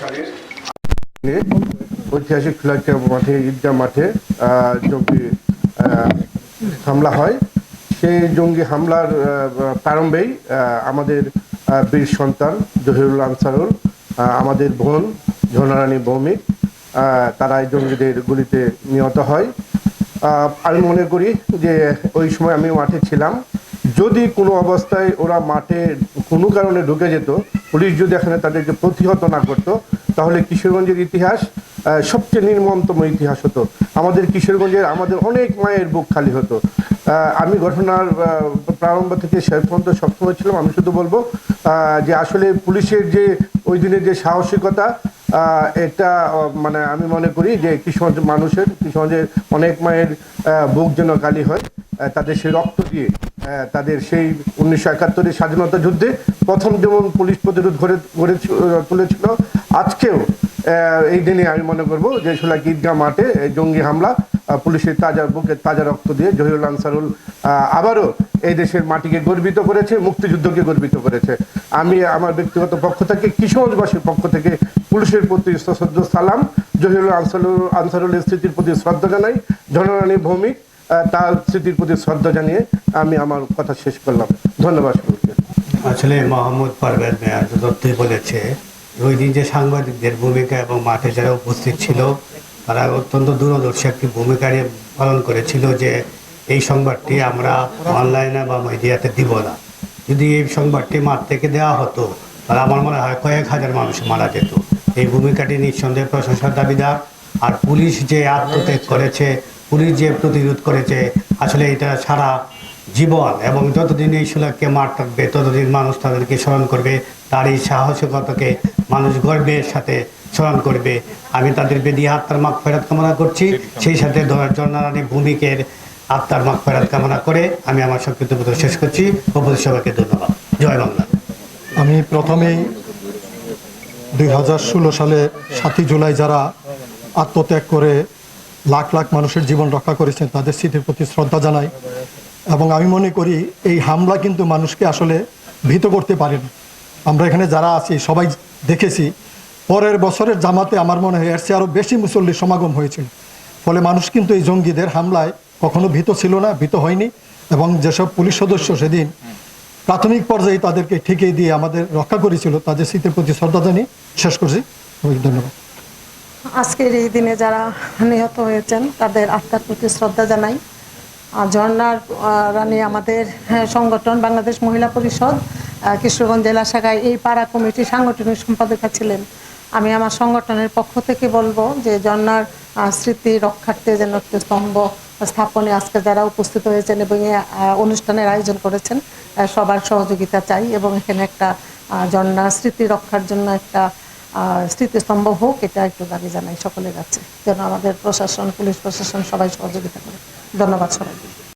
সালের ঐতিহাসিক ফ্ল্যাগশিপ মাঠে, ঈদগাহ মাঠে জঙ্গি হামলা হয়। সেই জঙ্গি হামলার প্রারম্ভেই আমাদের বীর সন্তান জহিরুল আনসারুল আমাদের বোন ঝোনারানী ভৌমিক তারা এই জঙ্গিদের গুলিতে নিহত হয়। আমি মনে করি যে ওই সময় আমি মাঠে ছিলাম। যদি কোনো অবস্থায় ওরা মাঠে কোনো কারণে ঢুকে যেত পুলিশ যদি এখানে তাদেরকে প্রতিহত না করতো, তাহলে কিশোরগঞ্জের ইতিহাস সবচেয়ে নির্মমতম ইতিহাস হতো। আমাদের কিশোরগঞ্জের, আমাদের অনেক মায়ের বুক খালি হতো। আমি ঘটনার প্রারম্ভ থেকে শেষ পর্যন্ত সবসময় ছিলাম। আমি শুধু বলব যে আসলে পুলিশের যে, ওই দিনের যে সাহসিকতা এটা মানে আমি মনে করি যে কিশোরগঞ্জ মানুষের, কিশোরগঞ্জের অনেক মায়ের বুক যেন কালি হয়। তাদের সেই রক্ত দিয়ে তাদের সেই উনিশশো একাত্তরের স্বাধীনতা যুদ্ধে প্রথম যেমন পুলিশ প্রতিরোধ গড়ে গড়ে তুলেছিল, আজকেও এই দিনে আমি মনে করব যে সোলা ঈদগাহ মাঠে জঙ্গি হামলা পুলিশের তাজা বুকে তাজা রক্ত দিয়ে জহিরুল আনসারুল আবারও এই দেশের মাটিকে গর্বিত করেছে, মুক্তিযুদ্ধকে গর্বিত করেছে। আমি আমার ব্যক্তিগত পক্ষ থেকে কিশোরবাসীর পক্ষ থেকে পুলিশের প্রতি সশ্রদ্ধ সালাম, জহিরুল আনসারুল আনসারুল স্মৃতির প্রতি শ্রদ্ধা জানাই, জনরানী ভৌমিক তার স্মৃতির প্রতি শ্রদ্ধা জানিয়ে আমি আমার কথা শেষ করলাম। ধন্যবাদ আসলে মোহাম্মদ পারভেজ মেয়ার তথ্যই বলেছে, ওই দিন যে সাংবাদিকদের ভূমিকা এবং মাঠে যারা উপস্থিত ছিল, তারা অত্যন্ত দূরদর্শী একটি ভূমিকা পালন করেছিল যে এই সংবাদটি আমরা অনলাইনে বা মিডিয়াতে দিব না। যদি এই সংবাদটি মাঠ থেকে দেওয়া হতো, তাহলে আমার মনে হয় কয়েক হাজার মানুষ মারা যেত। এই ভূমিকাটি নিঃসন্দেহে প্রশংসার দাবিদার, আর পুলিশ যে আত্মত্যাগ করেছে পুলিশ যে প্রতিরোধ করেছে, আসলে এটা সারা জীবন এবং যতদিন এই সুলাককে মার থাকবে, ততদিন মানুষ তাদেরকে স্মরণ করবে তার এই সাহসিকতাকে মানুষ গর্বের সাথে স্মরণ করবে। আমি তাদের বেদিয়ে আত্মার মাগ ফেরত কামনা করছি। সেই সাথে জনারানী ভূমিকের আত্মার মাগ ফেরত কামনা করে আমি আমার সংক্ষিপ্ত শেষ করছি। উপস্থিত সবাইকে ধন্যবাদ। জয় বাংলা। আমি প্রথমেই দুই হাজার ষোলো সালে সাতই জুলাই যারা আত্মত্যাগ করে লাখ লাখ মানুষের জীবন রক্ষা করেছেন, তাদের স্মৃতির প্রতি শ্রদ্ধা জানাই। এবং আমি মনে করি, এই হামলা কিন্তু মানুষকে আসলে ভীত করতে পারে না। আমরা এখানে যারা আছি, সবাই দেখেছি, পরের বছরের জামাতে আমার মনে হয় এর চেয়ে আরও বেশি মুসল্লির সমাগম হয়েছিল। ফলে মানুষ কিন্তু এই জঙ্গিদের হামলায় কখনো ভীত ছিল না, ভীত হয়নি। এবং যেসব পুলিশ সদস্য সেদিন প্রাথমিক পর্যায়ে তাদেরকে ঠিকই দিয়ে আমাদের রক্ষা করেছিল, তাদের স্মৃতির প্রতি শ্রদ্ধা জানিয়ে শেষ করছি। ধন্যবাদ। আজকের এই দিনে যারা নিহত হয়েছেন তাদের আত্মার প্রতি শ্রদ্ধা জানাই। ঝর্ণার রানী আমাদের হ্যাঁ, সংগঠন বাংলাদেশ মহিলা পরিষদ কিশোরগঞ্জ জেলা শাখায় এই পাড়া কমিটির সাংগঠনিক সম্পাদকা ছিলেন। আমি আমার সংগঠনের পক্ষ থেকে বলব যে ঝর্ণার স্মৃতি রক্ষার্থে যেন একটি স্তম্ভ স্থাপনে আজকে যারা উপস্থিত হয়েছেন এবং অনুষ্ঠানের আয়োজন করেছেন সবার সহযোগিতা চাই এবং এখানে একটা ঝর্ণার স্মৃতি রক্ষার জন্য একটা স্মৃতিস্তম্ভ হোক, এটা একটু দাবি জানাই সকলের কাছে, যেন আমাদের প্রশাসন, পুলিশ প্রশাসন সবাই সহযোগিতা করে। ধন্যবাদ সবাইকে।